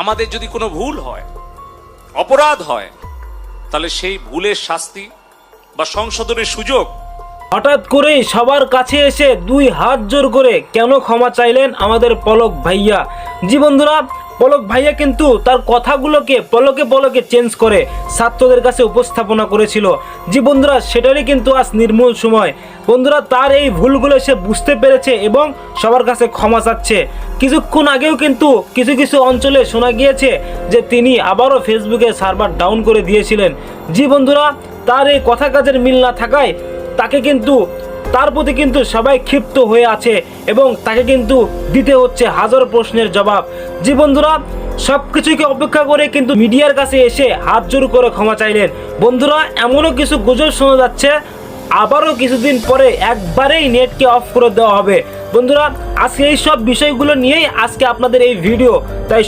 আমাদের যদি কোনো ভুল হয়, অপরাধ হয়, তাহলে সেই ভুলের শাস্তি বা সংশোধনের সুযোগ হঠাৎ করেই সবার কাছে এসে দুই হাত জোর করে কেন ক্ষমা চাইলেন আমাদের পলক ভাইয়া? জি পলক ভাইয়া কিন্তু তার কথাগুলোকে পলকে পলকে চেঞ্জ করে, ছাত্রদের কাছে উপস্থাপনা করেছিল। জি বন্ধুরা, সেটারই কিন্তু আজ নির্মূল সময়। বন্ধুরা, তার এই ভুলগুলো সে বুঝতে পেরেছে এবং সবার কাছে ক্ষমা চাচ্ছে। কিছুক্ষণ আগেও কিন্তু কিছু কিছু অঞ্চলে শোনা গিয়েছে যে তিনি আবারও ফেসবুকে সার্ভার ডাউন করে দিয়েছিলেন। জি বন্ধুরা, তার এই কথা কাজের মিল না থাকায় তাকে কিন্তু তার প্রতি কিন্তু সবাই ক্ষিপ্ত হয়ে আছে এবং তাকে কিন্তু দিতে হচ্ছে হাজার প্রশ্নের জবাব। জি বন্ধুরা সব কিছুকে অপেক্ষা করে কিন্তু মিডিয়ার কাছে এসে হাত জোর করে ক্ষমা চাইলেন। বন্ধুরা, এমনও কিছু গুজব শোনা যাচ্ছে, আবারও কিছুদিন পরে একবারেই নেটকে অফ করে দেওয়া হবে। বন্ধুরা, আজকে এই সব বিষয়গুলো নিয়েই আজকে আপনাদের এই ভিডিও। তাই